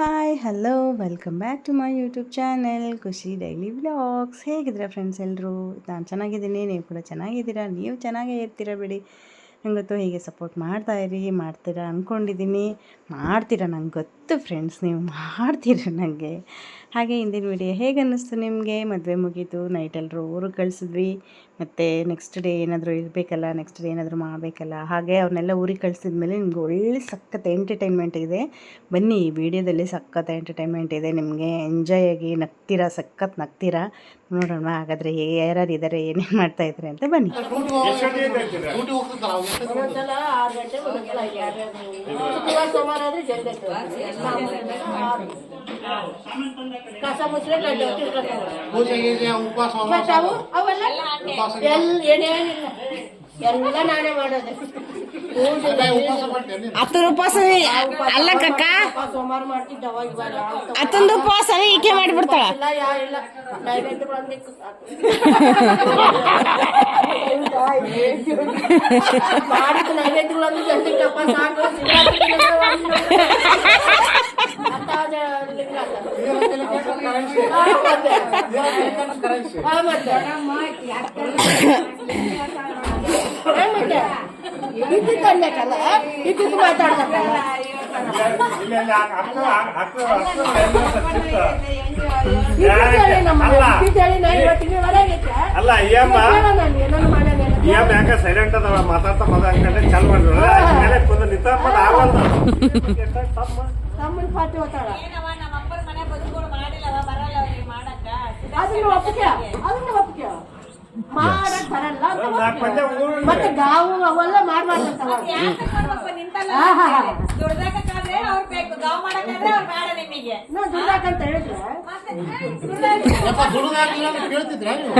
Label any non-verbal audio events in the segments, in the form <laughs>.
Hi hello welcome back to my YouTube channel Khushi daily vlogs ಹೇಗಿದ್ದೀರಾ friends ಎಲ್ಲರೂ ನಾನು ಚೆನ್ನಾಗಿದ್ದೀನಿ, ನೀವು ಕೂಡ ಚೆನ್ನಾಗಿದ್ದೀರಾ? ನೀವು ಚೆನ್ನಾಗೇ ಇರ್ತೀರಾ ಬಿಡಿ? ನಂಗೆ ಗೊತ್ತು ಹೀಗೆ ಸಪೋರ್ಟ್ ಮಾಡ್ತಾ ಇರಿ ಮಾಡ್ತೀರಾ ಅಂದ್ಕೊಂಡಿದ್ದೀನಿ ಮಾಡ್ತೀರಾ ನಂಗೆ ಗೊತ್ತು ಫ್ರೆಂಡ್ಸ್ ನೀವು ಮಾಡ್ತೀರಾ ನನಗೆ ಹಾಗೆ ಹಿಂದಿನ ವಿಡಿಯೋ ಹೇಗೆ ಅನ್ನಿಸ್ತು ನಿಮಗೆ? ಮದುವೆ ಮುಗೀತು ನೈಟ್ ಎಲ್ಲರೂ ಊರಿಗೆ ಕಳಿಸಿದ್ವಿ. ಮತ್ತು ನೆಕ್ಸ್ಟ್ ಡೇ ಏನಾದರೂ ಇರಬೇಕಲ್ಲ ನೆಕ್ಸ್ಟ್ ಡೇ ಏನಾದರೂ ಮಾಡಬೇಕಲ್ಲ, ಹಾಗೆ ಅವ್ರನ್ನೆಲ್ಲ ಊರಿಗೆ ಕಳಿಸಿದ ಮೇಲೆ ನಿಮ್ಗೆ ಒಳ್ಳೆ ಸಖತ್ ಎಂಟರ್ಟೈನ್ಮೆಂಟ್ ಇದೆ. ಬನ್ನಿ, ಈ ವಿಡಿಯೋದಲ್ಲಿ ಸಖತ್ ಎಂಟರ್ಟೈನ್ಮೆಂಟ್ ಇದೆ. ನಿಮಗೆ ಎಂಜಾಯ್ ಆಗಿ ನಗ್ತೀರಾ, ಸಖತ್ ನಗ್ತೀರಾ? ನೋಡೋಣ, ಹಾಗಾದರೆ ಯಾರ್ಯಾರು ಇದ್ದಾರೆ ಏನೇನು ಮಾಡ್ತಾ ಇದ್ದಾರೆ ಅಂತ ಬನ್ನಿ. ಕಸ ಪೂಜೆ ಗೀಜೆ ಉಪವಾಸ ಅವೆಲ್ಲ? ಏನೇನಿಲ್ಲ ಎಲ್ಲ ನಾನೇ ಮಾಡೋದು. ಪೂಜೆ ಉಪವಾಸ ಮಾಡ್ತೇನೆ ಅತ್ತನ ಉಪವಾಸ ಅಲ್ಲ ಕಕ್ಕ ಸೋಮವಾರ ಮಾಡ್ತಿದ್ದೆ. ಅತ್ತಂದು ಉಪವಾಸ ಈಕೆ ಮಾಡಿಬಿಡ್ತಾಳ. ಇಲ್ಲ ಯಾ ಇಲ್ಲ. ನೈವೇದ್ಯ ಬಂದಿತ್ತು ಜಲ್ದಿ ತಪ್ಪ ಸಾಕು. <laughs> <laughs> ಅಲ್ಲ. ಮಾತಾಡ್ಬೇಕಲ್ಲ ಯಾಕೆ ಸೈಲೆಂಟ್ ಅದಾವ ಮಾತಾಡ್ತಾ ಮಾತಾಡ್ಕೊಂಡೆ ಚಾಲು ಮಾಡಿದ್ರೆ ಮೇಲೆ ಕುಂದ ನಿಂತ ಆಗಲ್ಲ. ತಮ್ಮನ ಪಾತಿ ಹೋತಾಳ ಅದನ್ನ ಒಪ್ಪಿಗೆ ಅದನ್ನ ಒಪ್ಪಿಗೆ ಮಾಡಕ್ ಬರಲ್ಲ ಅಂತ ಒಪ್ಪಿಗೆ. ಮತ್ತೆ ಗಾವು ಅವೆಲ್ಲ ಮಾಡ್ಬಾರ್ದಂತ. ದುಡ್ದಾಕಂದ್ರೆ ಅವ್ರು ಬೇಕು ಗಾವ್ ಮಾಡಕ್ಕಾದ್ರೆ ಅವ್ರು ಬೇಡ ನಿಮಗೆ ನಾ ಹೇಳಿದ್ರೆ ಯಪ್ಪ ಅಂತ ಕೇಳ್ತಿದ್ರ ನೀವು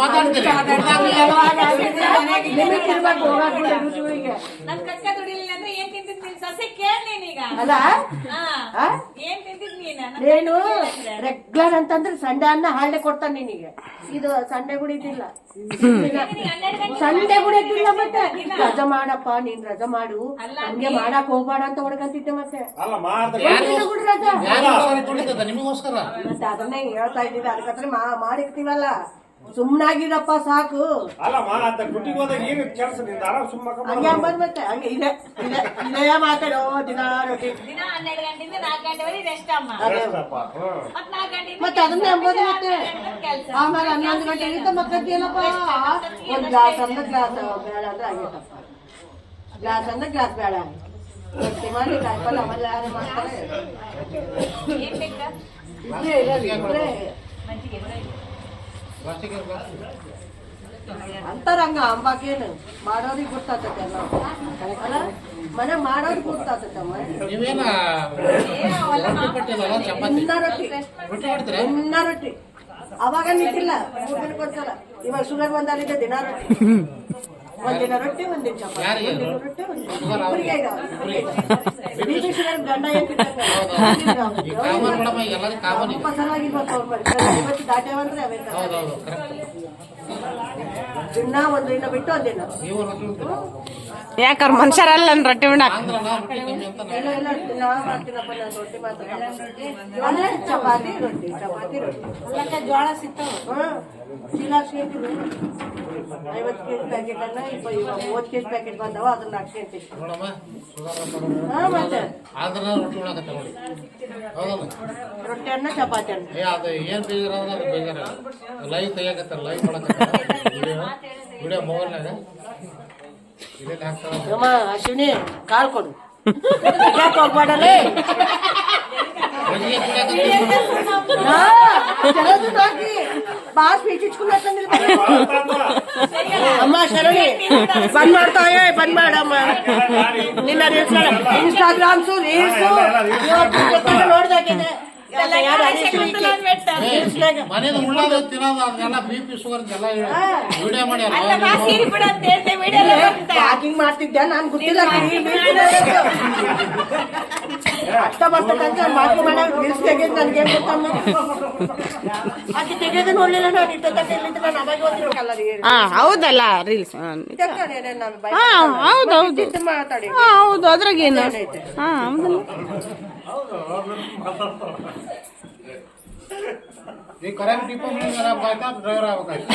ಮಾತಾಡ್ತೀರಿ ಅಲ್ವಾ? ಲಿಮಿಟ್ ಇರ್ಬೇಕು. ನನ್ ಕಕ್ಕ ದುಡಿಲಿಲ್ಲ ಅಂದ್ರೆ ಏನ್ ತಿಂತಿದ್ ನೀನ್ ಸಸ್ಯ ಕೇಳ್ ನೀನೀಗ ಅಲ್ಲ? ಏನು ಆ? ಏನ್ ತಿಂತಿದ್ ನೀನ್? ನನ್ ನೀನು ರೆಗ್ಯುಲರ್ ಅಂತಂದ್ರೆ ಸಂಡೆ ಅನ್ನ ಹಾಳೆ ಕೊಡ್ತಾನೆ ನಿನಗೆ. ಇದು ಸಂಡೆ ಗುಡಿದಿಲ್ಲ ಸಂಡೆ ಗುಡಿದಿಲ್ಲ ಮತ್ತೆ. ರಜಾ ಮಾಡಪ್ಪ ನೀನ್ ರಜಾ ಮಾಡು. ಹಂಗೆ ಮಾಡಕ್ ಹೋಗ್ಬೇಡ ಅಂತ ಹೊಡ್ಕಂತಿದ್ದೆ ಮತ್ತೆ. ಗುಡಿ ರಜಾ. ನಿಮಗೋಸ್ಕರ? ಅದನ್ನೇ ಹೇಳ್ತಾ ಇದ್ದೀವಿ ಅದಕ್ಕೆ ಮಾಡಿರ್ತೀವಲ್ಲ. ಸುಮ್ನಾಗಿರಪ್ಪ ಸಾಕು. ಅಂತ ಡ್ಯೂಟಿಗೆ ಹೋದಾಗ ಏನು ಕೆಲಸ? ನಿಂದ ಆರಾಮ್ ಸುಮ್ಮ ಹಂಗೆ ಅಂಬದ್ ಮತ್ತೆ ಹಂಗೆ ಇದೆ ಇದೆ ಇದೇ ಮಾತಾಡೋ ದಿನ ರೊಟ್ಟಿ. ದಿನ ಹನ್ನೆರಡು ಗಂಟೆಯಿಂದ ನಾಲ್ಕು ಗಂಟೆವರೆಗೆ ರೆಸ್ಟ್ ಅಮ್ಮ. ಅದೇ. ಮತ್ ನಾಲ್ಕು ಗಂಟೆಯಿಂದ ಮತ್ತೆ ಅದನ್ನೇ ಅಂಬೋದು ಮತ್ತೆ. ಕೆಲ್ಸ. ಆಮೇಲೆ ಹನ್ನೊಂದು ಗಂಟೆಗಿಂತ ಮಕ್ಕಳೇನಪ್ಪ ಒಂದ್ ಗ್ಲಾಸ್ ಅಂದ್ರೆ ಗ್ಲಾಸ್ ಬೇಡ ಅಂದ್ರೆ ಆಗೈತಪ್ಪ ಗ್ಲಾಸ್ ಅಂದ್ರೆ ಗ್ಲಾಸ್ ಬೇಡ. ರೊಟ್ಟಿ ಮಾಡಿ ಕಾಯಿಪಲ್ಲೆ ಅವೆಲ್ಲ ಯಾರು ಮಾಡ್ತಾರೆ. ಏನ್ ಬೇಕಾ? ಇದ್ರೆ ಇದ್ರೆ ಅಂತಾರಂಗ ಅಂಬಾಕೇನು? ಮಾಡೋರಿಗೆ ಗೊತ್ತಾಗ್ತೈತೆ ಅಲ್ಲ? ಮನೆ ಮಾಡೋರಿಗೆ ಗೊತ್ತಾಗ್ತೈತಮ್ಮ ನೀವೇನ ರೊಟ್ಟಿ. ಅವಾಗ ನಿಂತಿಲ್ಲ. ಕೊಡ್ತಾರ ಇವಾಗ ಶುಗರ್ ಬಂದಾಗಿದೆ ದಿನ ರೊಟ್ಟಿ. ಒಂದಿನ ರೊಟ್ಟಿ ಒಂದಿನ ಚಪಾತಿ. ರೊಟ್ಟಿ ಒಂದಿನ ಶುಗರ್ ಗಂಡ ಏನ್ ಅವೇ ಹೌದೌದು ದಿನ ಒಂದ್ ದಿನ ಬಿಟ್ಟು ಒಂದಿನ? ಯಾಕವ್ರ ಮನುಷ್ಯರಲ್ಲ ರೊಟ್ಟಿ ಉಣ್ಣಾಕ ಮಾಡ್ತೀನಪ್ಪ ನಾನು ರೊಟ್ಟಿ ಮಾತ್ರ. ಚಪಾತಿ ರೊಟ್ಟಿ ಚಪಾತಿ ರೊಟ್ಟಿ. ಜೋಳ ಸಿಗ್ತಾವ? ಚೀಲ ಸಿಗ್ತಿದೆ ಐವತ್ತು ಕೆ ಜಿ ಪ್ಯಾಕೆಟ್ ಅನ್ನ ಇಪ್ಪ ಇವಾಗ ಮೂವತ್ತು ಕೆ ಜಿ ಪ್ಯಾಕೆಟ್ ಬಂದವ ಅದನ್ನ ಹಾಕ್ತೀನಿ ನೋಡಮ್ಮ ಶುಗರ್ ಹಾ ಮತ್ತೆ? ಚಪಾತಿ ಏ ಅದು ಏನು ಬೇಜಾರ. ಬೇಜಾರ ಲೈವ್ ತೆಗಿಯಕತ್ತಾರ ಲೈವ್ ಮಾಡಕತ್ತಾರ ವಿಡಿಯೋ ಮೊಬೈಲ್ನಾಗ ಅಮ್ಮ ಅಶ್ವಿನಿ ಕಾಲ್ ಕೊಡು. ಹೋಗ್ಬೇಡಲೇ ಮಜ್ಜಿಗೆ ಕುಡಿಯಕತ್ತಾರ. ಹಾ, ಕೆಲವ್ದು ಹಾಕಿ ಬಾ ಸ್ವೀಟ್ ಇಚ್ಕೊಂಡ್ ಅಮ್ಮ ಶರಣಿ ಬಂದ್ ಮಾಡ್ತಾವೆ ಬಂದ್ ಮಾಡಮ್ಮ ನಿನ್ನ ರೀಲ್ಸ್ ಇನ್ಸ್ಟಾಗ್ರಾಮ್ಸ್ ರೀಲ್ಸ್ ನೋಡ್ದಾಗಿದೆ ಮನೇದು ಉಳ್ಳಾದ ತಿನ್ನೋದು ಅದೆಲ್ಲ ಬಿ ಪಿ ಶುಗರ್ ಎಲ್ಲ ವಿಡಿಯೋ ಮಾಡಿ ವಾಕಿಂಗ್ ಮಾಡ್ತಿದ್ದೆ ನಾನು ಗೊತ್ತಿಲ್ಲ. ಅಷ್ಟ ಬರ್ತಕ್ಕಂತ ಮಾತು ಮಾಡೋ ರೀಲ್ಸ್ ತೆಗೆದು ನನ್ಗೆ ಏನ್ ಗೊತ್ತಮ್ಮ ಅದು ತೆಗೆದು ನೋಡ್ಲಿಲ್ಲ ನಾನು ಅವಾಗ ಹಾ ಹೌದಲ್ಲ ರೀಲ್ಸ್. ನಾನು ಹಾ ಹೌದು ಹೌದು. ಮಾತಾಡಿ. ಹೌದು ಅದ್ರಾಗೇನು? ಹಾ ಹೌದಲ್ಲ. ಈ ಕರೆಂಟ್ ಟಿಪ್ಪ ಆಯ್ತಾ ಡ್ರೈವರ್ ಆಗ್ಬೇಕಾಯ್ತು?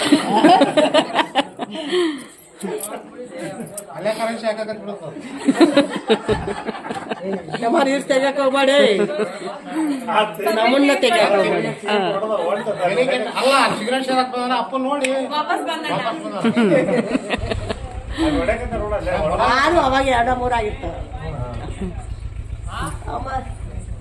ಅಲ್ಲೇ ಕರೆನ್ಸಿ ಹಾಕಕತ್ ಬಿಡುತ್ತೆ ನಮ್ಮ ನೀರು ತೆಗಿಯಕ್ ಹೋಗ್ಬೇಡಿ. ನಮ್ಮನ್ನ ತೆಗಿಯಕ್ ಹೋಗ್ಬೇಡಿ. ಅಲ್ಲ ಸಿಗರೇಟ್ ಅಪ್ಪ ನೋಡಿ. ವಾಪಸ್ ಬಂದ. ನಾನು ಅವಾಗ ಎರಡ ಮೂರ ಆಗಿರ್ತಾವ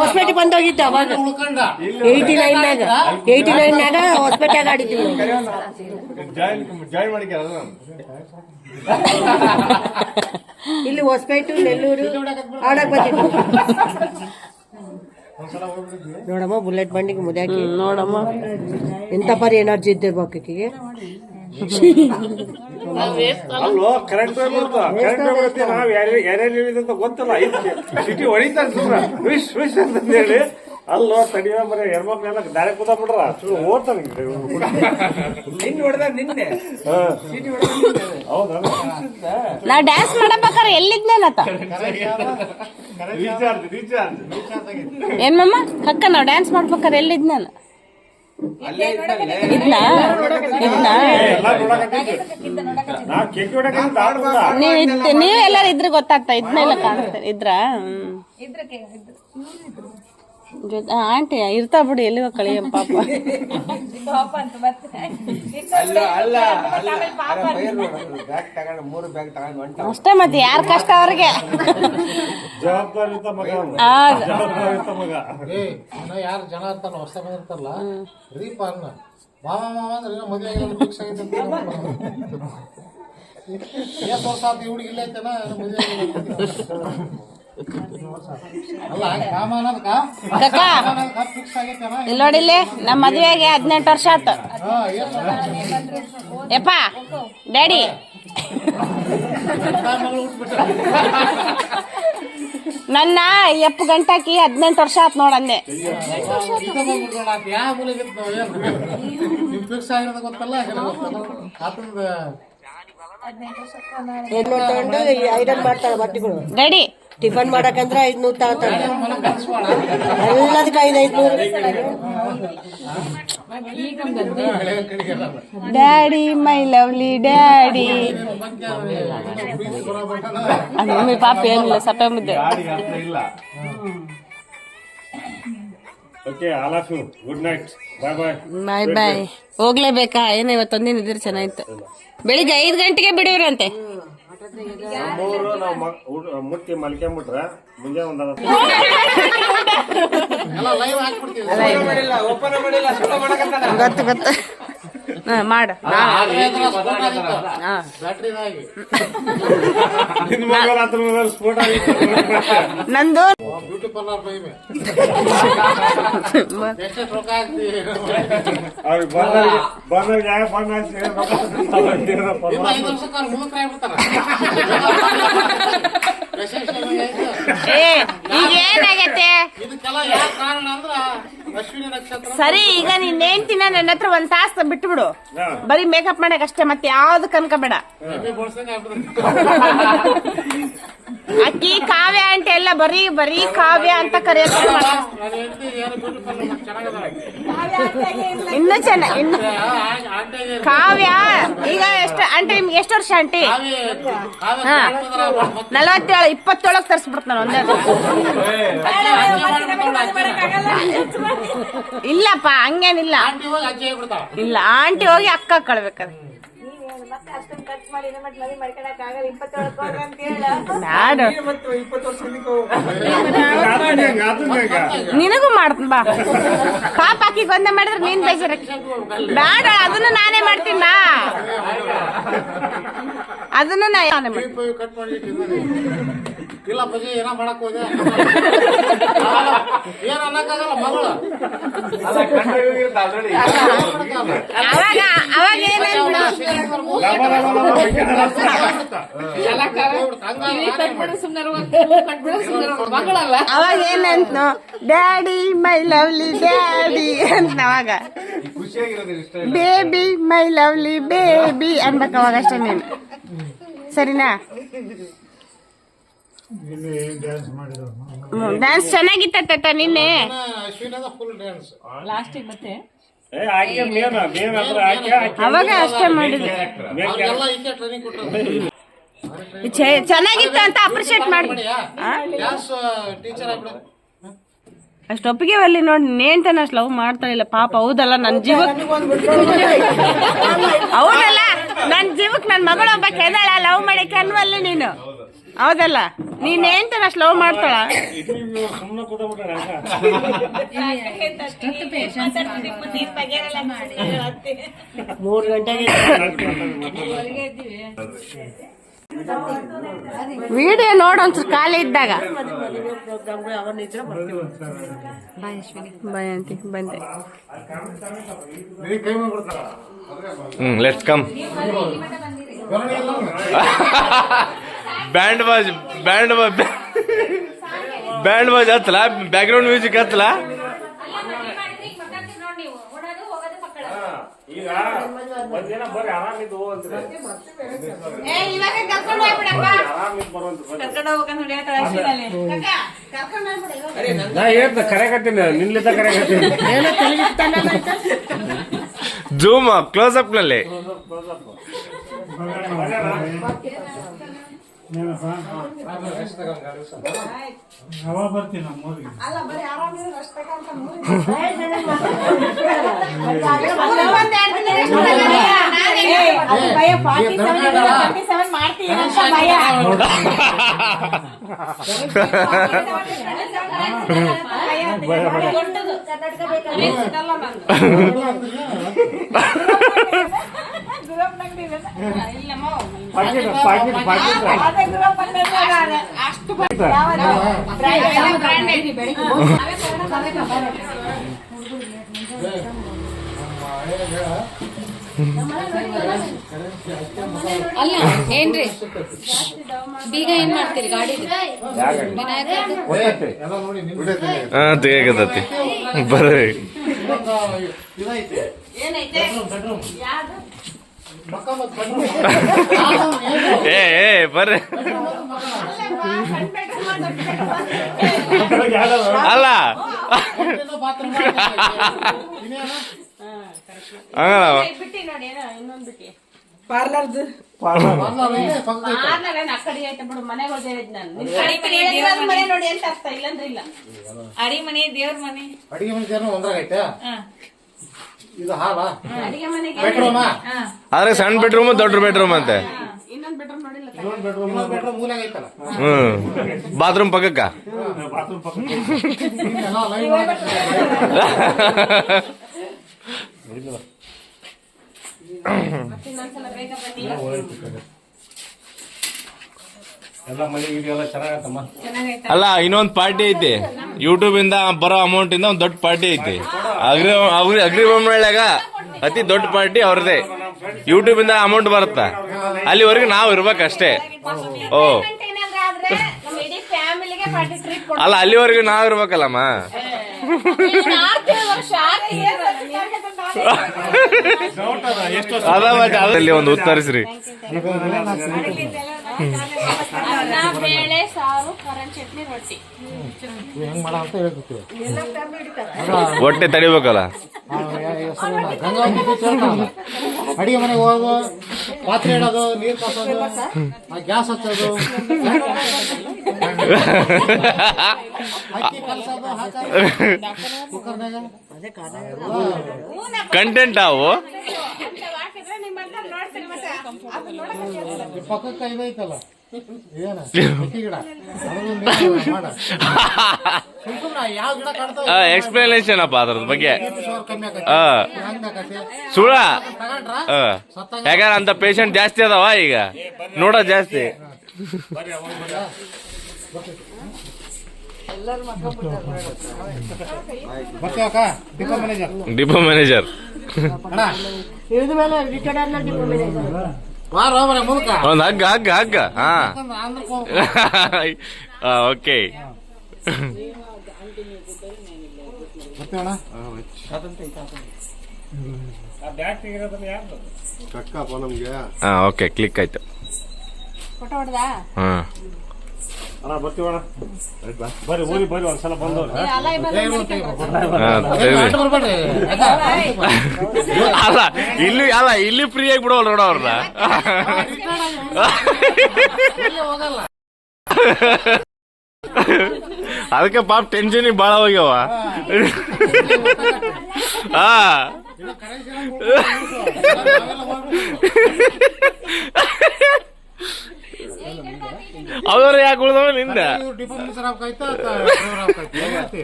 ಹೊಸಪೇಟೆ ಬಂದೋಗಿದ್ದ ಅವಾಗ. ಏಯ್ಟಿ ನೈನ್ನಾಗ ಏಯ್ಟಿ ನೈನ್ನಾಗ ಜಾಯಿನ್ ಮಾಡಿಕ್ಯಾರ ಇಲ್ಲಿ ಹೊಸಪೇಟೆ ನೆಲ್ಲೂರು ಆಡಕ್ ಬಂದಿದ್ವಿ. ನೋಡಮ್ಮ ಬುಲೆಟ್ ಬಂಡಿಗೆ ಮುದ್ಯಾಕಿ. ನೋಡಮ್ಮ. ಎಂತ ಪರಿ ಎನರ್ಜಿ ಇದ್ದಿರ್ಬೇಕು ಈಕಿಗೆ? ಅಲ್ಲೋ ಕರೆಂಟ್ ಹೋಗ್ಬಿಡ್ತು ಕರೆಂಟ್ ಬರುತ್ತೆ. ನಾವ್ ಯಾರ್ಯಾರು ಹೇಳಿದಂತ ಗೊತ್ತಲ್ಲ. ಸಿಟಿ ಹೊಡಿತಾರೆ ಸುಮ್ಮನೆ ವಿಶ್ ವಿಶ್ ಅಂತ ಹೇಳಿ. ಅಲ್ಲೋ ತಡಿಯೋ ಬರೀ ಹೆಣ್ಮಕ್ಳೆಲ್ಲ ದಾರಿ ಕೂತ ಬಿಡ್ರ ಸುಮ್ಮನೆ ಓದ್ತಾನೆ ಹೌದಾ? ನಾ ಡ್ಯಾನ್ಸ್ ಮಾಡಬೇಕಾರೆ ಎಲ್ಲಿದ್ನೇನತ್ತ ಏನ್ ಮಮ್ಮ ಅಕ್ಕ ನಾವ್ ಡ್ಯಾನ್ಸ್ ಮಾಡ್ಬೇಕಾರೆ ಎಲ್ಲಿದ್ನೇನ? ನೀವ್ ಇದ್ ನೀವ್ ಎಲ್ಲಾರು ಇದ್ರೆ ಗೊತ್ತಾಗ್ತಾ ಇದ್ನೆಲ್ಲ ಕಾಣ್ತಾರೆ ಇದ್ರ. ಇದ್ರಕ್ಕೆ ಆಂಟಿ ಇರ್ತಾ ಬಿಡಿ ಎಲ್ಲಿ ಕಳಿಯ ಪಾಪ. ಪಾಪ ಅಂತ ಅಷ್ಟೇ ಮತ್ತೆ ಯಾರ ಕಷ್ಟ ಅವ್ರಿಗೆ? ಯಾರು ಜನ ಇರ್ತಾರ ಹೊಸ ಬಂದಿರ್ತಾರಲ್ಲ? ರೀಪ ಅನ್ನ. ಮಾವ ಮಾವ ಅಂದ್ರೆ ಏನೋ ಮದುವೆ ಫಿಕ್ಸ್ ಆಗೈತೆ ಅಂತ ಎಷ್ಟು ವರ್ಷ ಆತು ಐತನ? ಮದುವೆ ಇಲ್ಲಿ ನೋಡಿಲ್ಲಿ ನಮ್ಮ ಮದ್ವೆಗೆ ಹದಿನೆಂಟು ವರ್ಷ ಆಯ್ತು. ಯಪ್ಪ ಡ್ಯಾಡಿ. ನನ್ನ ಎಪ್ಪು ಗಂಟಾಕಿ ಹದಿನೆಂಟು ವರ್ಷ ಆತ್ ನೋಡಂದೆ ಗೊತ್ತಲ್ಲ? ಹೆಣ್ಣು ತಗೊಂಡು ಐರನ್ ಮಾಡ್ತಾಳೆ ಬಟ್ಟೆಗಳು. ಡ್ಯಾಡಿ ಟಿಫನ್ ಮಾಡಕಂದ್ರೆ ಐದ್ನೂರು ತಗೋತಾಳೆ ಎಲ್ಲದಕ್ಕೆ ಐದು ಐದ್ನೂರು. Daddy my lovely daddy. ಅದು ಮಮ್ಮಿ ಪಾಪ ಏನಿಲ್ಲ ಸಪ್ಪೆ ಮುದ್ದೆ. Okay all of you good night bye bye bye bye ಹೋಗ್ಲೇಬೇಕಾ? ಏನೋ ಇವತ್ತೊಂದಿನ ಇದ್ರೆ ಚೆನ್ನಾಗಿತ್ತು. ಬೆಳಿಗ್ಗೆ ಐದು ಗಂಟೆಗೆ ನಾವು ಊಟ- ಮುಟ್ಟಿ ಮಲ್ಕೊಂಬಿಟ್ರೆ ಒಂದ್ ಗೊತ್ತು. ಮಾಡು. ನಂದು? ಬ್ಯೂಟಿ ಪಾರ್ಲರ್ ಬೈಮೆ ಏ ಈಗ ಏನಾಗೈತೆ ಇದಕ್ಕೆಲ್ಲ ಯಾವ ಕಾರಣ ಅಂದ್ರ ಅಶ್ವಿನಿ ನಕ್ಷತ್ರ. ಸರಿ ಈಗ ನೀನ್ ಹೆಂಡ್ತಿನ ನನ್ನ ಹತ್ರ ಒಂದ್ ತಾಸು ಬಿಟ್ಟು ಬಿಡು ಬರೀ ಮೇಕಪ್ ಮಾಡಕ್ ಅಷ್ಟೇ ಮತ್ತೆ ಯಾವ್ದು ಕನ್ಕ ಬೇಡ <laughs> ಅಕ್ಕಿ ಕಾವ್ಯ ಅಂತ ಎಲ್ಲ ಬರೀ ಬರೀ ಕಾವ್ಯ ಅಂತ ಕರೆಯೋದು ಇನ್ನು ಚೆನ್ನಾಗಿ ಇನ್ನು. ಕಾವ್ಯ ಈಗ ಎಷ್ಟು ಆಂಟಿ ನಿಮ್ಗೆ ಎಷ್ಟು ವರ್ಷ ಆಂಟಿ? ಹಾ. ನಲವತ್ತೇಳು ಇಪ್ಪತ್ತೇಳಕ್ ತರಿಸ್ಬಿಡ್ತ ನಾನು ಒಂದೇ. ಇಲ್ಲಪ್ಪ ಹಂಗೇನಿಲ್ಲ. ಇಲ್ಲ ಆಂಟಿ ಹೋಗಿ ಅಕ್ಕ ಕಳ್ಬೇಕಾದ್ರೆ ಬ್ಯಾಡ ನಿನಗೂ ಮಾಡ್ತೀನಿ ಬಾ. ಪಾಪ ಅಕ್ಕಿಗೆ ಒಂದೇ ಮಾಡಿದ್ರೆ ನೀನ್ ಬೇಜಾರ ಬೇಡ ಅದನ್ನು ನಾನೇ ಮಾಡ್ತೀನಿ ಬಾ. ಅದನ್ನು ನಾನೇ ಮಾಡ್ತೀನಿ. ಇಲ್ಲ ಬಜೆ ಏನೋ ಮಾಡಕ್ ಹೋದೆ. <laughs> ಏನ್ ಅನ್ನಕ್ಕಾಗಲ್ಲ ಮಗಳು. ಅವಾಗ ಅವಾಗ ಏನಂದ್ರು ಅವಾಗ ಏನಂತ ಡ್ಯಾಡಿ ಮೈ ಲವ್ಲಿ ಡ್ಯಾಡಿ ಅಂತ ಅವಾಗ ಬೇಬಿ ಮೈ ಲವ್ಲಿ ಬೇಬಿ ಅನ್ಬೇಕು ಅವಾಗ ಅಷ್ಟೇ ನೀನು ಸರಿನಾ ಡ್ಯಾನ್ಸ್ ಚೆನ್ನಾಗಿತ್ತ ನಿನ್ನೆ? ಅಶ್ವಿನದ ಫುಲ್ ಡ್ಯಾನ್ಸ್ ಮತ್ತೆ ಆಕೆ ಆಕೆ ಅವಾಗ ಅಷ್ಟೇ ಮಾಡಿದ್ರು ಅವ್ರಿಗೆಲ್ಲ ಟ್ರೈನಿಂಗ್ ಕೊಟ್ಟರು ಚೆನ್ನಾಗಿತ್ತು ಅಂತ ಅಪ್ರಿಶಿಯೇಟ್ ಮಾಡಿ ಡ್ಯಾನ್ಸ್ ಟೀಚರ್ ಆಗ್ಬಿಡ ಅಷ್ಟು ಒಪ್ಪಿಗೆ ಅಲ್ಲಿ ನೋಡಿ ನೇಂತಾನೆ ಅಷ್ಟು ಲವ್ ಮಾಡ್ತಾಳಿಲ್ಲ ಪಾಪ ಹೌದಲ್ಲ ನನ್ನ ಜೀವಕ್ಕೆ ಹೌದಲ್ಲ ನನ್ನ ಜೀವಕ್ಕೆ ನನ್ನ ಮಗಳು ಒಬ್ಬ ಕೆದಾಳ ಲವ್ ಮಾಡಿ ಕನ್ವಲ್ಲಿ ನೀನು. ಹೌದಲ್ಲ? ನೀನ್ ಏನ್ ಸ್ಲೋ ಮಾಡ್ತಾಳ ಮೂರ್ ಗಂಟೆಗೆ ವಿಡಿಯೋ ನೋಡ ಒಂಚೂರು ಖಾಲಿ ಇದ್ದಾಗ. ಬಯಂತಿ ಬಂದೆ. ಹ್ಮ್ ಲೆಟ್ಸ್ ಕಮ್ <laughs> ಬ್ಯಾಂಡ್ ಬಾಜ್ ಬ್ಯಾಂಡ್ ಬಾಜ್ ಬ್ಯಾಂಡ್ ಬಾಜ್ ಹತ್ತಲ ಬ್ಯಾಕ್ಗ್ರೌಂಡ್ ಮ್ಯೂಸಿಕ್ ಹತ್ತಲ ಈಗ ಒಂದಿನ ಬರ್ರಿ ಆರಾಮಿದ್ದು ಅಂತೀರಿ ಆರಾಮಿದ್ದು ಬರುವಂತ ನಾ ಹೇಳ್ತ ಕರೆಕತ್ತೀನಿ ನಿನ್ಲಿದ್ದ ಕರೆಕತ್ತೀನಿ ಜೂಮ್ ಕ್ಲೋಸ್ ಅಪ್ನಲ್ಲಿ. ಪಾಕಿಟ್ ಪಾಕಿಟ್ ಪಾಕಿಟ್ ಅಲ್ಲ ಏನ್ರಿ? ಬೀಗ ಏನ್ ಮಾಡ್ತೀರಿ ಗಾಡಿ ಹಾ ಬರ್ರಿ ಇದೈತೆ ಬೆಡ್ರೂಮ್ ಪಕ್ಕ ಮತ್ತ್ ಬೆಡ್ರೂಮ್ ಏ ಏ ಬರ್ರಿ. ಅಲ್ಲ. ಪಾರ್ಲರ್ದು. ಅಡಿ ಮನೆ ದೇವ್ರ ಮನೆ ಅಡಿಗೆ ಮನೆ ಜನ ಒಂದ್ರಾಗ ಐತೆ? ಇದು ಹಾಲ? ಬೆಡ್ರೂಮ್ ಆದ್ರೆ ಸಣ್ಣ ಬೆಡ್ರೂಮ್ ದೊಡ್ಡ ಬೆಡ್ರೂಮ್ ಅಂತೆ. ಇನ್ನೊಂದು ಬೆಡ್ರೂಮ್ ಬೆಡ್ರೂಮ್ ಮೂಲೆಗೆ ಐತಲ್ಲ? ಹ್ಮ್. ಬಾತ್ರೂಮ್ ಪಕ್ಕಕ್ಕ? <laughs> ಅಲ್ಲ ಇನ್ನೊಂದ್ ಪಾರ್ಟಿ ಐತಿ. ಯೂಟ್ಯೂಬ್ ಇಂದ ಬರೋ ಅಮೌಂಟ್ ಇಂದ ಒಂದ್ ದೊಡ್ಡ ಪಾರ್ಟಿ ಐತಿ. ಅಗ್ರಿ ಅಗ್ರಿ ಅಗ್ರಿಬೊಮ್ಮಳ್ಯಾಗ ಅತಿ ದೊಡ್ಡ ಪಾರ್ಟಿ ಅವ್ರದೇ ಯೂಟ್ಯೂಬ್ ಇಂದ ಅಮೌಂಟ್ ಬರುತ್ತ? ಅಲ್ಲಿವರೆಗೂ ನಾವು ಇರ್ಬೇಕಷ್ಟೇ. ಓ. ಅಲ್ಲ ಅಲ್ಲಿವರೆಗೂ ನಾವ್ ಇರ್ಬೇಕಲ್ಲಮ್ಮ ಅದಲ್ಲಿ ಒಂದು ಉತ್ತರಿಸ್ರಿ. ಅನ್ನ ಬೇಳೆ ಸಾರು ಕರನ್ ಚಟ್ನಿ ರೊಟ್ಟಿ. ಹೆಂಗ್ ಮಾಡ ಅಂತ ಹೇಳ್ತಿರ್ತೀವಿ ಹೊಟ್ಟೆ ತಡಿಬೇಕಲ್ಲ? ಅಡಿಗೆ ಮನೆಗೆ ಹೋಗೋದು ಪಾತ್ರೆ ಇಡೋದು ನೀರು ಕಾಸೋದು ಗ್ಯಾಸ್ ಹಚ್ಚೋದು. ಕಂಟೆಂಟ್ ಅವು? <laughs> ಎಕ್ಸ್ಪ್ಲೇಷನ್ ಎಕ್ಸ್ಪ್ಲನೇಷನ್ ಅಪ್ಪ ಅದ್ರ ಬಗ್ಗೆ. ಸುಳ. ಯಾಕಂದ್ರ ಅಂತ ಪೇಷಂಟ್ ಜಾಸ್ತಿ ಅದಾವ ಈಗ. ನೋಡ ಜಾಸ್ತಿ. ಡಿಪೋ ಮ್ಯಾನೇಜರ್ ಒಂದ್ ಹಗ್ಗ ಹಗ್ಗ ಹಗ್ಗ. ಹಾ. ಓಕೆ. ಹಾ ಓಕೆ ಕ್ಲಿಕ್ ಆಯ್ತು. ಹಾ. ಅಣ್ಣ ಬರ್ತೀವಣ್ಣ ಬರ್ರಿ ಊರಿಗೆ ಬರ್ರಿ ಒಂದ್ಸಲ ಬಂದವ್ರು ಹಾ, ತೆಗ್ದಿ. ಅಲ್ಲ ಇಲ್ಲಿ ಅಲ್ಲ ಇಲ್ಲಿ ಫ್ರೀ ಆಗಿ ಬಿಡೋಲ್ಲ ನೋಡ ಅವ್ರನ್ನ ಅದಕ್ಕೆ ಪಾಪ ಟೆನ್ಷನ್ ಬಾಳ ಹೋಗ್ಯವ ಹಾ ಅವ್ರು ಯಾಕೆ ಉಳಿದವ ನಿಂದ?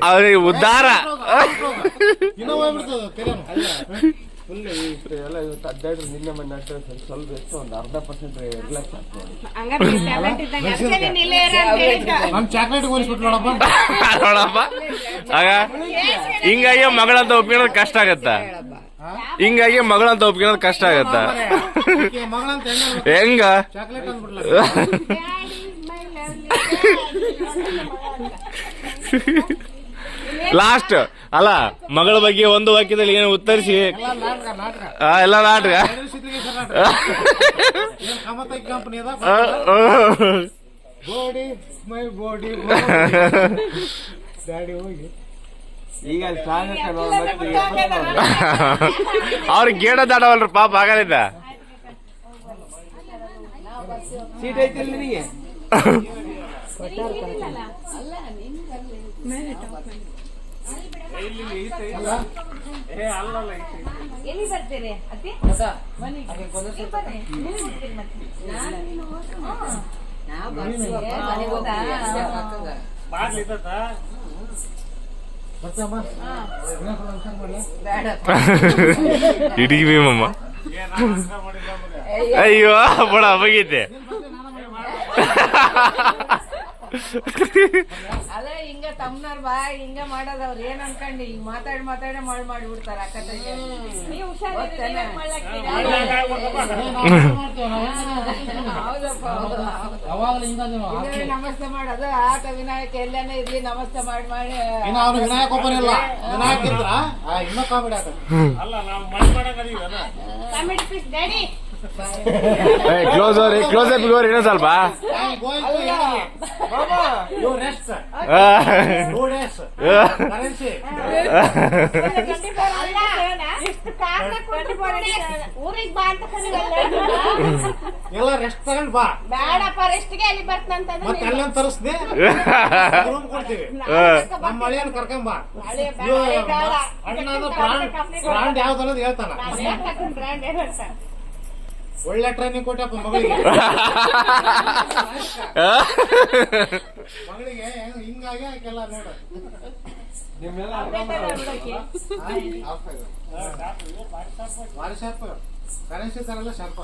ಅವ್ರಿಗೆ ನೋಡಪ್ಪ. ನೋಡಪ್ಪ. ಆಗ ಹಿಂಗಾಗಿ ಮಗಳಂತ ಒಪ್ಪಿಕೊಳ್ಳೋದು ಕಷ್ಟ ಆಗತ್ತ? ಹಿಂಗಾಗಿ ಮಗಳಂತ ಒಪ್ಕೊಳ್ಳೋದು ಕಷ್ಟ ಆಗತ್ತ? ಹೆಂಗ? ಲಾಸ್ಟ್. ಅಲ್ಲ, ಮಗಳ ಬಗ್ಗೆ ಒಂದು ವಾಕ್ಯದಲ್ಲಿ ಏನು ಉತ್ತರಿಸಿ? ಎಲ್ಲ ನಾಟಕ. ಬೋಡಿ ಮೈ ಬೋಡಿ ಡ್ಯಾಡಿ ಹೋಗಿ. ಅವ್ರಿಗೆ ಗೇಡ ದಾಡವಲ್ರಿ ಪಾಪ ಆಗಲಿದ್ದ ಸೀಟ್ ಬರ್ತೀರಿ ನಿನಗೆ? ಎಲ್ಲಿ. ನೀವು ಬರ್ತೀರಿ ಮನೆಗೆ? ಇಡೀ ಭೀಮಮ್ಮ. ಅಯ್ಯೋ ಬಡ ಬಗೀತೆ <laughs> ಅಲ್ಲ ಹಿಂಗ ತಮ್ಮನವ್ರ ಬಾ ಹಿಂಗ ಮಾಡೋದು ಅವ್ರು ಏನ್ ಅನ್ಕೊಂಡಿ? ಈಗ ಮಾತಾಡಿ ಮಾತಾಡಿ ಮಾಡ್ ಮಾಡಿಬಿಡ್ತಾರೆ ಅಕ್ಕ ತಂಗಿ ನೀವು ಇಲ್ಲೇ ನಮಸ್ತೆ ಮಾಡೋದು? ಆತ ವಿನಾಯಕ ಎಲ್ಲಾನೇ ಇರ್ಲಿ ನಮಸ್ತೆ ಮಾಡಿ ಮಾಡಿ. ಇನ್ನ ಅವ್ನು ವಿನಾಯಕ ಒಬ್ಬನ ಇಲ್ಲ. ವಿನಾಯಕ ಇದ್ರ? ಆ, ಇನ್ನೂ ಕಾಮಿಡಿ ಆತ. ಅಲ್ಲ ನಾವು ಮಾಡಿ ಮಾಡಕದೀವಲ್ಲ ಕಾಮಿಡಿ ಪೀಸ್ ಡ್ಯಾಡಿ ಕ್ಲೋಸ್ ಅವ್ರಿ ಕ್ಲೋಸ್ ಅಪ್ ಇವ್ರಿ ಇನ್ನೂ ಸ್ವಲ್ಪ ಊರಿಗೆ ಬಾ ಅಂತ. ಎಲ್ಲ ರೆಸ್ಟ್ ತಗೊಂಡ್ ಬಾ ಬೇಡಪ್ಪ ರೆಸ್ಟ್ಗೆ ಅಲ್ಲಿ ಬರ್ತಂತಂದ್ರೆ ಮತ್ತೆ ಅಲ್ಲೇ ತರಿಸ್ದೆ ರೂಮ್ ಕೊಡ್ತೀವಿ ನಮ್ಮ ಮಳೆಯನ್ ಕರ್ಕೊಂಡ್ ಬಾ ಬ್ರಾಂಡ್ ಬ್ರಾಂಡ್ ಯಾವ್ದು ಅನ್ನೋದು ಹೇಳ್ತಾನ ನಾನು ಯಾಕ್ ಹಾಕ್ತೀನಿ brand ಏನಂತ? ಒಳ್ಳೆ ಟ್ರೈನಿಂಗ್ ಕೊಟ್ಟಪ್ಪ ಮಗಳಿಗೆ. ಮಗಳಿಗೆ ಹೆಂಗ್ ಹಿಂಗಾಗಿ ಆಕೆಲ್ಲ ನೋಡ. ಭಾರಿ ಕರೆನ್ಸಿ ತರಲ್ಲ ಶಾಪ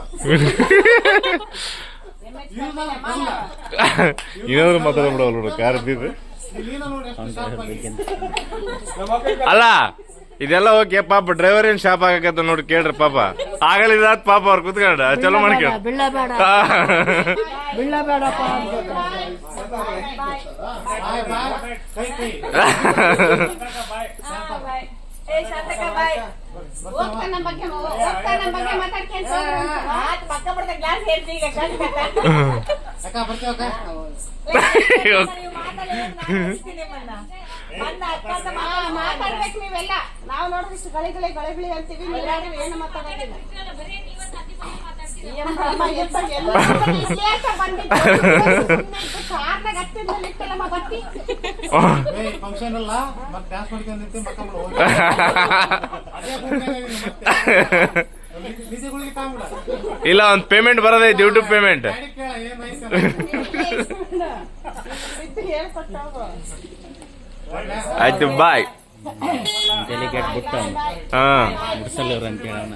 ಏನಾದ್ರು ಮಾತಾಡ್ಬಿಡವಲ್ಲ ನೋಡು ಅಲ್ಲ ಇದೆಲ್ಲ ಓಕೆ ಪಾಪ ಡ್ರೈವರ್ ಏನ್ ಶಾಪ್ ಆಗಕತ್ತ ನೋಡಿ ಕೇಳ್ರಿ ಪಾಪ. ಆಗಲಿಲ್ಲ ಪಾಪ ಅವ್ರು ಕುತ್ಕೊಂಡ ಚಲೋ ಮಾಡ್ಕೊಂಡ್. ಬಿಳ್ಳ <laughs> <laughs> ಮಾತಾಡ್ಬೇಕು ನೀವೆಲ್ಲ. ನಾವು ನೋಡಿದ್ರೆ ಗಳಿ ಗಳಿ ಗಳಿ ಗಳಿ ಅಂತೀವಿ. ಏನು ಮಾತಾಡೋದಿಲ್ಲ. ಫಂಕ್ಷನ್ <laughs> ಅಲ್ಲ ಮತ್ತೆ ಡ್ಯಾನ್ಸ್ ಮಕ್ಕಳು ಇಲ್ಲ ಒಂದ್ ಪೇಮೆಂಟ್ ಬರೋದೆ ಡ್ಯೂ ಟು ಪೇಮೆಂಟ್. ಆಯ್ತು ಬಾಯ್ ಡೆಲಿಗೇಟ್ ಬಿಟ್ಟು ಹಾ. ಮುಡ್ಸಲ್ಲೂರು ಅಂತ ಹೇಳೋಣ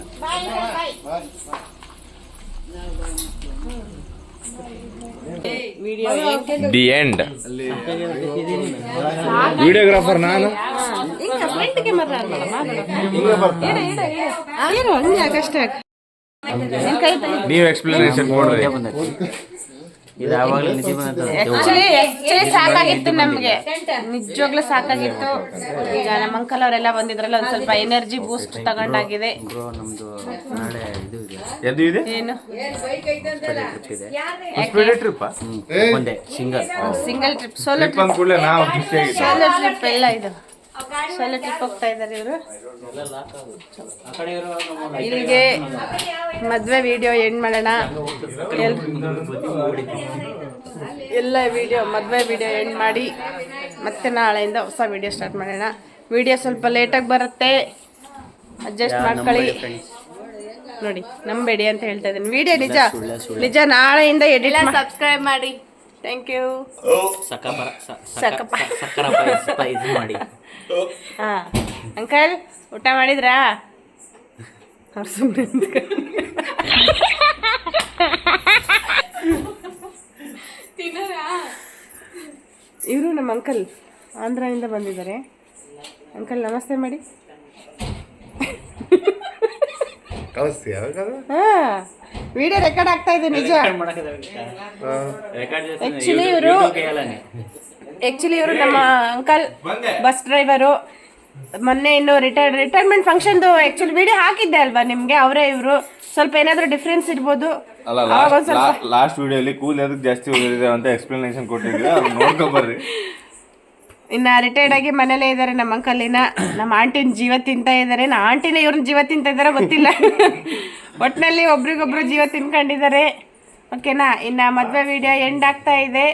ದಿ ಎಂಡ್ ವಿಡಿಯೋಗ್ರಾಫರ್ ನಾನು. ನೀವು ಎಕ್ಸ್ಪ್ಲನೇಷನ್ ಕೊಡ್ರಿ. ಇದು ಆಕ್ಚುಲಿ ಆಕ್ಚುಲಿ ಸಾಕಾಗಿತ್ತು ನಮ್ಗೆ. ನಿಜವಾಗ್ಲೂ ಸಾಕಾಗಿತ್ತು. ಈಗ ನಮ್ಮ ಅಂಕಲ್ ಅವರೆಲ್ಲ ಬಂದಿದ್ರಲ್ಲ ಒಂದ್ ಸ್ವಲ್ಪ ಎನರ್ಜಿ ಬೂಸ್ಟ್ ತಗೊಂಡಾಗಿದೆ. ಬ್ರೋ ನಮ್ದು ನಾಳೆ ಇದು ಇದೆ. ಎದು ಇದೆ? ಏನು? ಟ್ರಿಪ್ ಇದೆ. ಸ್ಪೀಡ್ ಟ್ರಿಪ್ ಹ್ಮ್ ಒಂದೇ single single trip solo trip solo trip ಎಲ್ಲ ಇದು. ಸೋಲೋ ಟ್ರಿಪ್ ಹೋಗ್ತಾ ಇದ್ದಾರೆ ಇವರು. ಇಲ್ಲಿಗೆ ಮದ್ವೆ ವಿಡಿಯೋ ಎಂಡ್ ಮಾಡೋಣ. ಎಲ್- ಎಲ್ಲ ವಿಡಿಯೋ ಮದುವೆ ವಿಡಿಯೋ ಎಂಡ್ ಮಾಡಿ ಮತ್ತೆ ನಾಳೆಯಿಂದ ಹೊಸ ವಿಡಿಯೋ ಸ್ಟಾರ್ಟ್ ಮಾಡೋಣ. ವಿಡಿಯೋ ಸ್ವಲ್ಪ ಲೇಟಾಗಿ ಬರುತ್ತೆ. ಅಡ್ಜಸ್ಟ್ ಮಾಡ್ಕೊಳ್ಳಿ. ನೋಡಿ ನಂಬೇಡಿ ಅಂತ ಹೇಳ್ತಾ ಇದ್ದೀನಿ. ವಿಡಿಯೋ ನಿಜ ನಿಜ ನಾಳೆಯಿಂದ ಎಡಿಟ್ ಸಬ್ಸ್ಕ್ರೈಬ್ ಮಾಡಿ. ಥ್ಯಾಂಕ್ ಯು ಸಕಪರ ಸಕಪ. ಸಕ್ಕರ ಇದು ಮಾಡಿ. <laughs> ಹಾಂ. ಅಂಕಲ್ ಊಟ ಮಾಡಿದ್ರಾ? ಅವ್ರು ಸುಮ್ಮನೆ ಇವರು ನಮ್ಮ ಅಂಕಲ್ ಆಂಧ್ರದಿಂದ ಬಂದಿದ್ದಾರೆ. ಅಂಕಲ್ ನಮಸ್ತೆ ಮಾಡಿ. ಕಳಿಸ್ತೀಯ ಹಾ. ವಿಡಿಯೋ ರೆಕಾರ್ಡ್ ಆಗ್ತಾ ಇದೆ ನಿಜ. ಆಕ್ಚುಲಿ ಇವರು ಆಕ್ಚುಲಿ ಇವರು ನಮ್ಮ ಅಂಕಲ್ ಬಸ್ ಡ್ರೈವರು ಮೊನ್ನೆ ಇನ್ನು ರಿಟೈರ್ ರಿಟೈರ್ಮೆಂಟ್ ಫಂಕ್ಷನ್ದು ಆಕ್ಚುಲಿ ವಿಡಿಯೋ ಹಾಕಿದ್ದೆ ಅಲ್ವಾ ನಿಮಗೆ? ಅವರೇ ಇವರು. ಸ್ವಲ್ಪ ಏನಾದರೂ ಡಿಫ್ರೆನ್ಸ್ ಇರ್ಬೋದು. ಅಲ್ಲ ಲಾಸ್ಟ್ ವಿಡಿಯೋಲಿ ಕೂಲ್ ಅದಕ್ಕೆ ಜಾಸ್ತಿ ಹೋಗಿದೆ ಅಂತ ಎಕ್ಸ್ಪ್ಲನೇಷನ್ ಕೊಟ್ಟಿದ್ವಿ ಅದು ನೋಡ್ಕೊಂಬರ್ರಿ ಇನ್ನ ರಿಟೈರ್ಡ್ ಆಗಿ ಮನೇಲೇ ಇದ್ದಾರೆ ನಮ್ಮ ಅಂಕಲಿನ ನಮ್ಮ ಆಂಟಿನ ಜೀವ ತಿಂತ ಇದ್ದಾರೆ ನಾ ಆಂಟಿನ ಇವ್ರನ್ನ ಜೀವ ತಿಂತ ಇದ್ದಾರೆ ಗೊತ್ತಿಲ್ಲ. ಒಟ್ಟಿನಲ್ಲಿ ಒಬ್ರಿಗೊಬ್ರು ಜೀವ ತಿನ್ಕೊಂಡಿದ್ದಾರೆ. ಓಕೆನಾ? ಇನ್ನ ಮದುವೆ ವಿಡಿಯೋ ಎಂಡ್ ಆಗ್ತಾ ಇದೆ.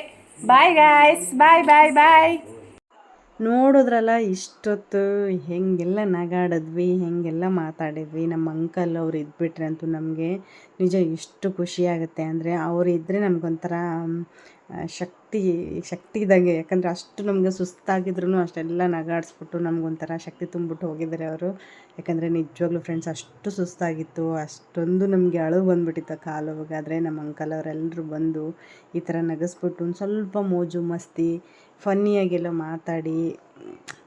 ಬಾಯ್ ಗಾಯ್ಸ್ ಬಾಯ್ ಬಾಯ್ ಬಾಯ್ ನೋಡಿದ್ರಲ್ಲ, ಇಷ್ಟೊತ್ತು ಹೆಂಗೆಲ್ಲ ನಗಾಡಿದ್ವಿ, ಹೆಂಗೆಲ್ಲ ಮಾತಾಡಿದ್ವಿ. ನಮ್ಮ ಅಂಕಲ್ ಅವ್ರು ಇದ್ಬಿಟ್ರೆ ಅಂತೂ ನಮಗೆ ನಿಜ ಎಷ್ಟು ಖುಷಿ ಆಗುತ್ತೆ ಅಂದರೆ ಅವ್ರು ಇದ್ದರೆ ನಮಗೊಂಥರ ಶಕ್ತಿ ಶಕ್ತಿ ಇದ್ದಂಗೆ. ಯಾಕಂದರೆ ಅಷ್ಟು ನಮಗೆ ಸುಸ್ತಾಗಿದ್ರು ಅಷ್ಟೆಲ್ಲ ನಗಾಡಿಸ್ಬಿಟ್ಟು ನಮಗೊಂಥರ ಶಕ್ತಿ ತುಂಬಿಟ್ಟು ಹೋಗಿದ್ದಾರೆ ಅವರು. ಯಾಕಂದರೆ ನಿಜವಾಗ್ಲೂ ಫ್ರೆಂಡ್ಸ್ ಅಷ್ಟು ಸುಸ್ತಾಗಿತ್ತು, ಅಷ್ಟೊಂದು ನಮಗೆ ಅಳು ಬಂದ್ಬಿಟ್ಟಿತ್ತು ಕಾಲು ಹೋಗಾದರೆ. ನಮ್ಮ ಅಂಕಲ್ ಅವರೆಲ್ಲರೂ ಬಂದು ಈ ಥರ ನಗಿಸ್ಬಿಟ್ಟು ಒಂದು ಸ್ವಲ್ಪ ಮೋಜು, ಮಸ್ತಿ ಫನ್ನಿಯಾಗೆಲ್ಲ ಮಾತಾಡಿ,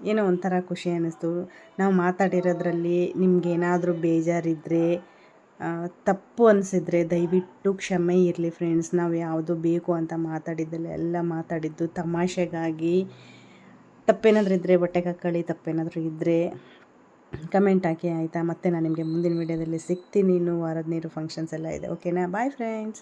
ಏನೋ ಒಂಥರ ಖುಷಿ ಅನ್ನಿಸ್ತು. ನಾವು ಮಾತಾಡಿರೋದ್ರಲ್ಲಿ ನಿಮ್ಗೇನಾದರೂ ಬೇಜಾರಿದ್ದರೆ ತಪ್ಪು ಅನಿಸಿದ್ರೆ ದಯವಿಟ್ಟು ಕ್ಷಮೆ ಇರಲಿ ಫ್ರೆಂಡ್ಸ್ ನಾವು ಯಾವುದು ಬೇಕು ಅಂತ ಮಾತಾಡಿದ್ದಲ್ಲ, ಎಲ್ಲ ಮಾತಾಡಿದ್ದು ತಮಾಷೆಗಾಗಿ. ತಪ್ಪೇನಾದರೂ ಇದ್ದರೆ ಬಟ್ಟೆ ಕಕ್ಕಳಿ, ತಪ್ಪೇನಾದರೂ ಇದ್ದರೆ ಕಮೆಂಟ್ ಹಾಕಿ, ಆಯಿತಾ? ಮತ್ತೆ ನಾನು ನಿಮಗೆ ಮುಂದಿನ ವೀಡಿಯೋದಲ್ಲಿ ಸಿಗ್ತೀನಿ. ಇನ್ನು ವಾರದ ನೀರು ಫಂಕ್ಷನ್ಸ್ ಎಲ್ಲ ಇದೆ. ಓಕೆನಾ ಬಾಯ್ ಫ್ರೆಂಡ್ಸ್